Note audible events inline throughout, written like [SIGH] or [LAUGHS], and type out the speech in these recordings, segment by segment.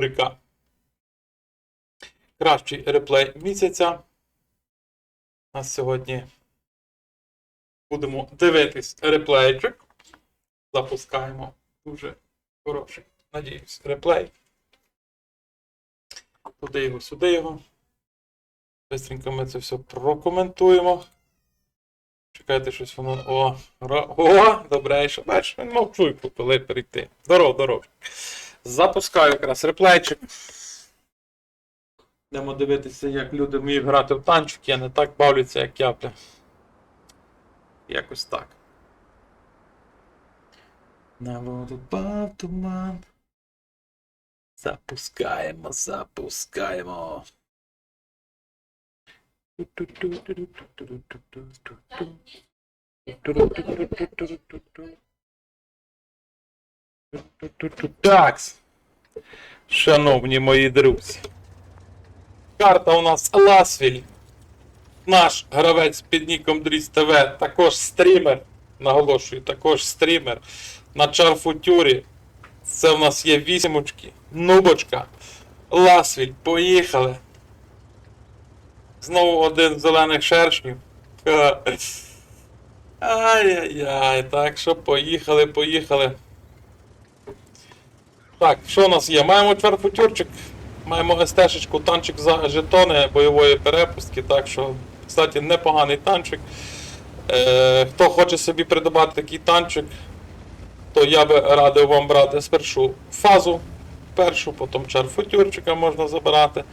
рубрика. Кращий реплей місяця. У нас сьогодні будемо дивитись реплейчик. Запускаємо дуже хороший, надіюсь, реплей. Туди його, сюди його. Бистренько ми це все прокоментуємо. Чекайте, щось воно. О, ро... О, добрейше. Бачиш, він мовчуй, коли перейти. Здоров, здоров. Запускаю якраз реплейчик. Йдемо дивитися, як люди вміють грати в танчики, а не так бавляться, як я. Якось так. На воду пав туман. Запускаємо, запускаємо. Так. Шановні мої друзі. Карта у нас Ласвіль. Наш гравець під ніком Дріс ТВ, також стрімер. Наголошую, також стрімер. На Чарфутюрі. Це в нас є вісімочки. Нубочка. Ласвіль, поїхали. Знову один з зелених шершнів. Ай-яй-яй, так що поїхали, поїхали. Так, що у нас є? Маємо чверфутюрчик, маємо СТ-шечку, танчик за жетони бойової перепустки, так що, кстати, непоганий танчик. Е, хто хоче собі придбати такий танчик, то я би радив вам брати спершу фазу першу, потім чарфутюрчика можна забирати,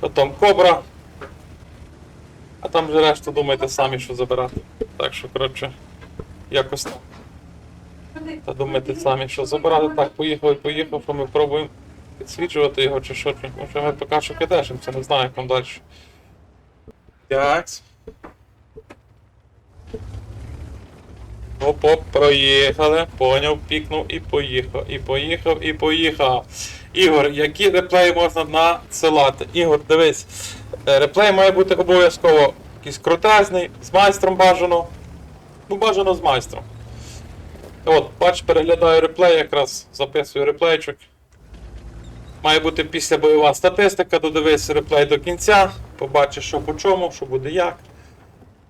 потім кобра. А там вже решту думайте самі, що забирати. Так що, коротше, якось так. Та думайте самі, що забирати. Так, поїхав і поїхав, а ми пробуємо підсвічувати його чи що. чи- Може ми поки що кидешимося, не знаю, як там далі. Так. Оп-оп, проїхали, поняв, пікнув і поїхав, і поїхав, і поїхав. Ігор, які реплеї можна надсилати? Ігор, дивись, е, реплей має бути обов'язково якийсь крутезний, з майстром бажано. Ну, бажано з майстром. От, бач, переглядаю реплей, якраз записую реплейчик. Має бути після бойова статистика, додивись реплей до кінця, побачиш, що по чому, що буде як.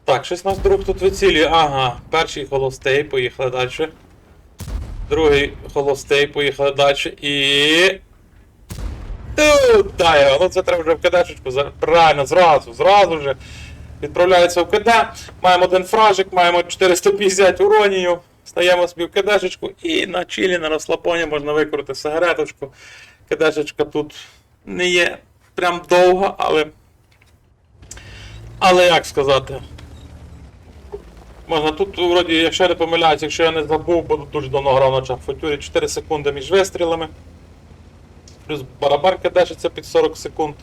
Так, щось нас друг тут вицілює. Ага, перший холостей, поїхали далі. Другий холостей, поїхали далі. І. Туди його. Ну це треба вже в кадешечку. Правильно, зразу, зразу вже. Відправляється в КД. Маємо один фражик, маємо 450 уронію. Стаємо собі в кадешечку і на чилі, на розслабоні можна викрути сигареточку. Кадешечка тут не є прям довга, але. Але як сказати? Можна тут, вроді, якщо я не помиляюсь, якщо я не забув, бо дуже давно грав на чафутюрі, 4 секунди між вистрілами. Плюс барабарка держиться під 40 секунд.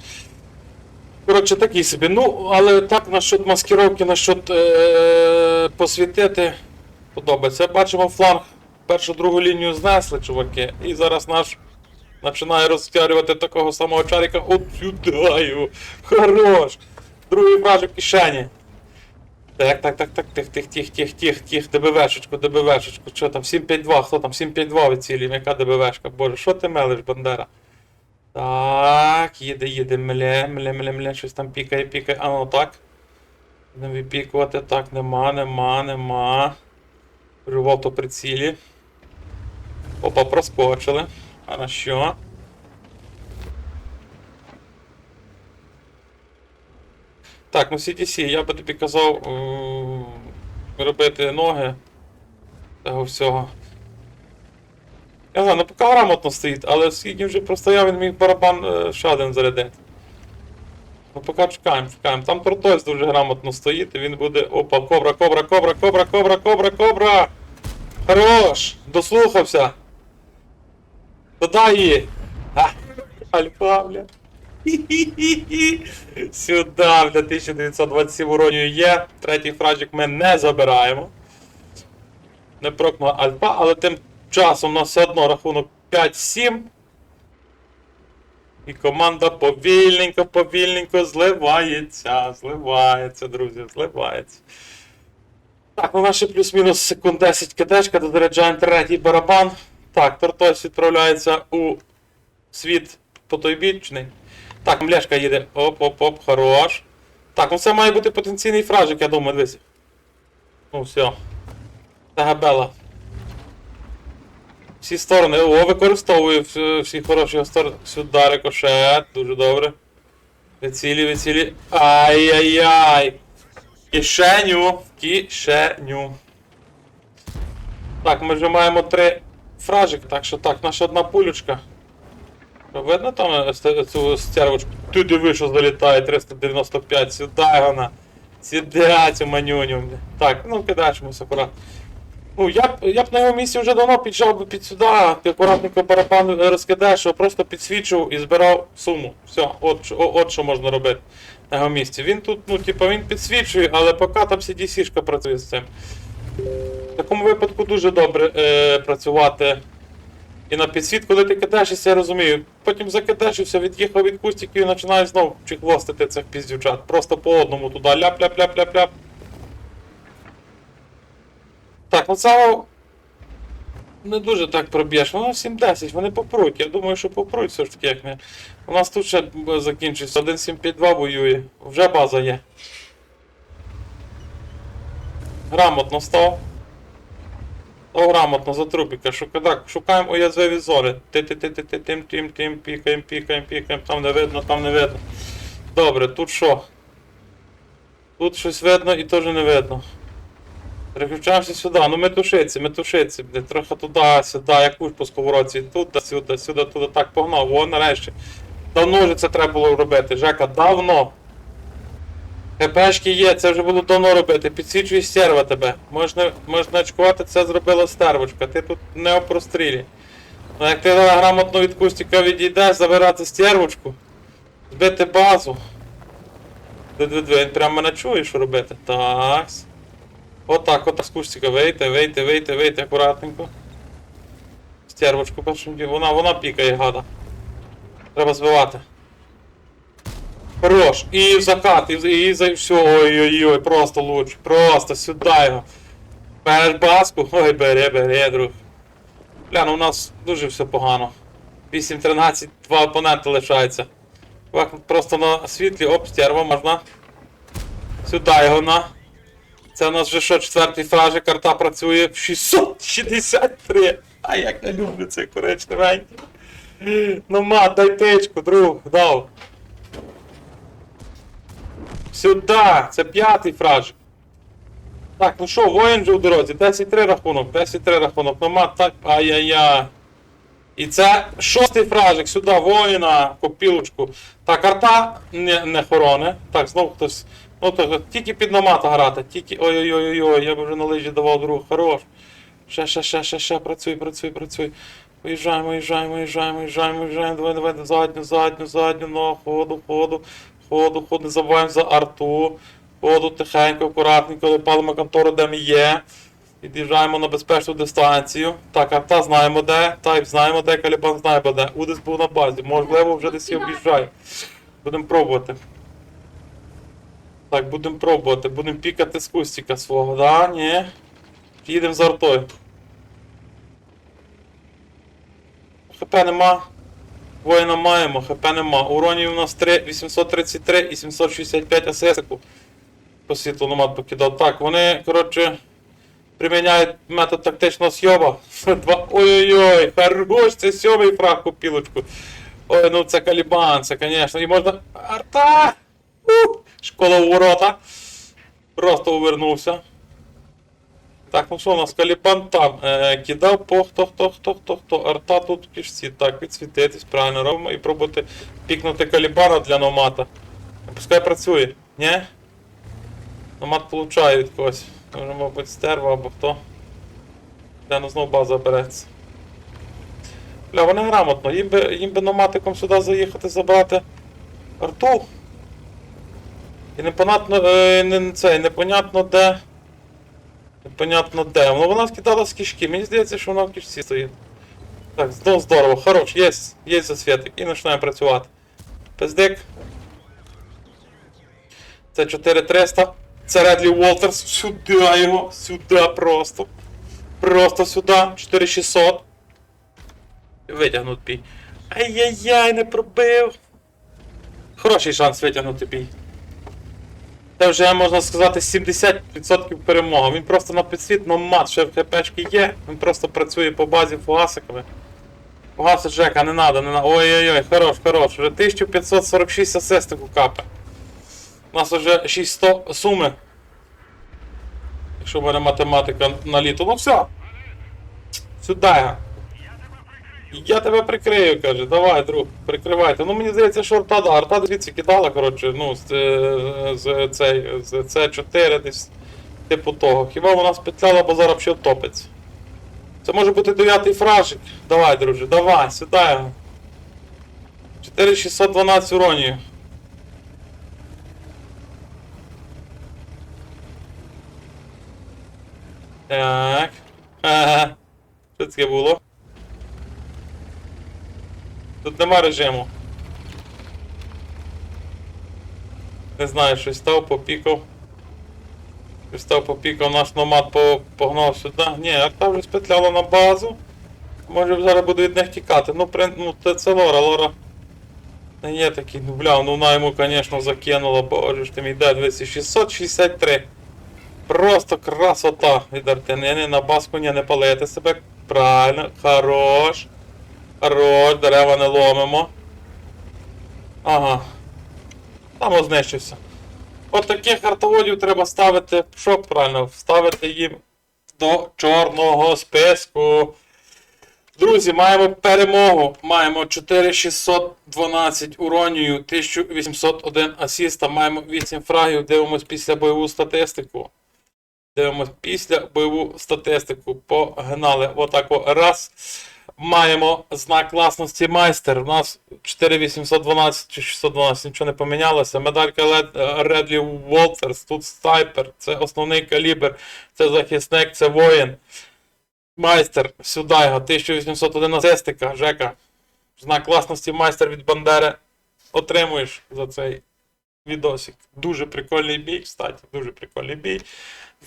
Коротше, такий собі. Ну, але так насчет маскировки, насчет е- посвітити подобається. Бачимо фланг. Першу другу лінію знесли, чуваки. І зараз наш починає розтягувати такого самого чарика. От сюди. Хорош! Другий вражик в кишені. Так, так, так, так, тих, тих, тих, тих, тих, тих, ДБВшечку, ДБВшечку. Що там, 752, хто там, 752 вицілюємо, яка ДБВшка? Боже, що ти мелиш, Бандера? Так, їде, їде, мле, мле, мле, мле, щось там пікає, пікає. А ну так. Не випікувати, так, нема, нема, нема. Вже в автоприцілі. Опа, проскочили. А що? Так, ну CTC, я би тобі казав е- робити ноги того всього. Я знаю, ну поки грамотно стоїть, але скільки вже простояв, він міг барабан е, ще зарядити. Ну поки чекаємо, чекаємо. Там Тортойс дуже грамотно стоїть, і він буде. Опа, кобра, кобра, кобра, кобра, кобра, кобра, кобра! Хорош! Дослухався! Додай її! Альфа, бля. [LAUGHS] Сюда, бля, 1927 уронію є. Третій фраджик ми не забираємо. Не прокнула альфа, але тим часом у нас все одно рахунок 5-7. І команда повільненько, повільненько зливається. Зливається, друзі, зливається. Так, ну наші плюс-мінус секунд 10 кидешка, дозаряджаємо третій барабан. Так, Тортойс відправляється у світ потойбічний. Так, млешка їде. Оп-оп-оп, хорош. Так, ну це має бути потенційний фражик, я думаю, дивись. Ну все. Це габела. Всі сторони. О, використовую всі, хороші сторони. Сюди рикошет, дуже добре. Вицілі, вицілі. Ай-яй-яй. Кишеню. Кишеню. Так, ми вже маємо три фражики, так що так, наша одна пулючка. Видно там е, цю стервочку? Ти диви, що залітає 395, сюди вона. Сюди цю манюню. Так, ну ми акуратно. Ну, я б, я б на його місці вже давно піджав би під сюди, акуратненько барабан розкидаєш, щоб просто підсвічував і збирав суму. Все, от, що- о- от що можна робити на його місці. Він тут, ну, типа, він підсвічує, але поки там CDC-шка працює з цим. В такому випадку дуже добре е, працювати і на підсвіт, коли ти кидаєш, я розумію. Потім все, від'їхав від кустиків і починаєш знову чехвостити цих піздівчат. Просто по одному туди ляп-ляп-ляп-ляп-ляп. Так, ну не дуже так проб'єш. Воно 7-10, вони попруть. Я думаю, що попруть все ж таки, як не. У нас тут ще закінчиться. 1.752 воює. Вже база є. Грамотно став. Став грамотно за трупіка. Шука, так, шукаємо уязвиві зони. ти ти ти ти ти тим тим тим пікаємо, пікаємо, пікаємо. Там не видно, там не видно. Добре, тут що? Тут щось видно і теж не видно. Переключаємося сюди, ну метушиці, бля, трохи туди, сюди, якусь по сковородці, туди, сюди, сюди, туди, так, погнав, о, нарешті. Давно вже це треба було робити, Жека, давно. ХПшки є, це вже було давно робити, підсвічує стерва тебе. Можна, можна очкувати, це зробила стервочка, ти тут не в прострілі. Ну як ти грамотно від кустика відійдеш, забирати стервочку, збити базу. Дві-дві-дві, він прямо мене чує, що робити. Такс. Отак, отак з кустика вийти, вийти, вийти, вийти акуратненько. Стервочку першим ділом. Вона, вона пікає, гада. Треба збивати. Хорош. І в закат, і, і за все. Ой-ой-ой, просто луч. Просто сюди його. Береш баску. Ой, бери, бери, друг. Бля, ну у нас дуже все погано. 8-13, два опоненти лишаються. Просто на світлі, оп, стерва можна. Сюди його на. Це у нас вже що, четвертий фражик, карта працює в 663. А як я люблю цей коричневенький. Ну ма, дай тичку, друг, дав. Сюди! Це п'ятий фражик. Так, ну що, воїн вже в дорозі, 10-3 рахунок, 10-3 рахунок, ну ма, так, ай-яй-яй. І це шостий фражик, сюди, воїна, копілочку. Так, карта не, не хороне. Так, знову хтось. Ну то тільки під намата грати, тільки. Ой-ой-ой, я б вже на лижі давав друг, хорош. Ще, ще, ще, ще, ще, працюй, працюй, працюй. Виїжджаємо, виїжджаємо, виїжджаємо, виїжджаємо, виїжджаємо, давай, давай, задню, задню, задню, ну, ходу, ходу, ходу, ходу, не забуваємо за арту. Ходу тихенько, акуратненько, допалимо контору, де ми є. Під'їжджаємо на безпечну дистанцію. Так, арта знаємо де, тайп знаємо де, калібан знаємо де. Удис був на базі, можливо, вже десь і об'їжджає. Будемо пробувати. Так, будемо пробувати, будемо пікати з кустика свого, да? Ні. Їдемо за артою. ХП нема. Воїна маємо, ХП нема. Уронів у нас 3, 833 і 765 асесику. По світлу номад покидав. Так, вони, коротше, приміняють метод тактичного сйоба. Два- Ой-ой-ой, хорош, це сьомий фраг купілочку. Ой, ну це калібан, це, звісно. І можна. Арта! Школа у ворота. Просто увернувся. Так, ну що у нас калібан там. Е, кидав по хто, хто, хто, хто, хто. Арта тут в кишці. Так, відсвітитись, правильно робимо і пробувати пікнути калібана для номата. Пускай працює, ні? Номат получає від когось. Може, мабуть, стерва або хто. Де ну знов база береться. Бля, вони грамотно, їм би, їм би номатиком сюди заїхати, забрати арту. І непонятно, е, не, це, непонятно де. Непонятно де. Ну вона скидала з кишки. Мені здається, що вона в кишці стоїть. Так, здорово, здорово, хорош, є, є засвітик. І починаємо працювати. Пиздик. Це 4300. Це Редлі Уолтерс. Сюди його. Сюди просто. Просто сюди. 4600. Витягнуть пій. Ай-яй-яй, не пробив. Хороший шанс витягнути бій. Це вже можна сказати 70% перемога. Він просто на підсвіт, но мат ще в хпшки є. Він просто працює по базі фугасиками. Фугаси Жека, не надо, не надо. Ой-ой-ой, хорош, хорош. Вже 1546 асистику капе. У нас вже 600 суми. Якщо мене математика на літо. Ну все. Сюди. Я тебе прикрию, каже. Давай, друг, прикривайте. Ну мені здається, що арта, арта звідси кидала, коротше, ну, з, е, з, цей, з С4 десь. Типу того. Хіба вона спетляла, бо зараз ще втопиться. Це може бути дев'ятий фражик. Давай, друже, давай, його. 4612 уронів. Так. Ага. Що це було? Тут нема режиму. Не знаю, щось став, попікав. Щось став, попікав, наш номад погнав сюди. Ні, арта вже спетляла на базу. Може зараз буду від них тікати. Ну, при... ну це, це Лора, Лора. Не є такий, ну бля, ну вона йому, звісно, закинула, боже ж ти мій де, 663. Просто красота від артинини на баску ні, не палити себе. Правильно, хорош. Хорош, дерева не ломимо. Ага. Там знищився. От таких артоводів треба ставити, що правильно, вставити їм до чорного списку. Друзі, маємо перемогу. Маємо 4612 уронію, 1801 асіста, маємо 8 фрагів, дивимось після бойову статистику. Дивимось після бойову статистику. Погнали. Отако. Раз. Маємо знак класності майстер. У нас 4812 чи 612, нічого не помінялося. Медалька Редлі Волтерс, тут снайпер, це основний калібр, це захисник, це воїн. Майстер, сюди його, 1811 Сестика, Жека. Знак класності майстер від Бандери. Отримуєш за цей відосик. Дуже прикольний бій, кстати, дуже прикольний бій.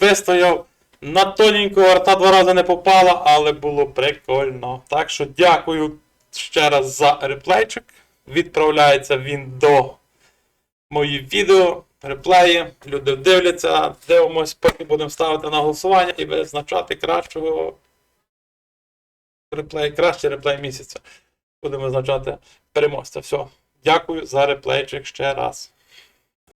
Вистояв. На тоненького арта два рази не попала, але було прикольно. Так що дякую ще раз за реплейчик. Відправляється він до мої відео, реплеї. Люди дивляться, дивимось, поки будемо ставити на голосування і визначати кращого реплей, кращий реплей місяця. Будемо визначати переможця. Все. Дякую за реплейчик ще раз.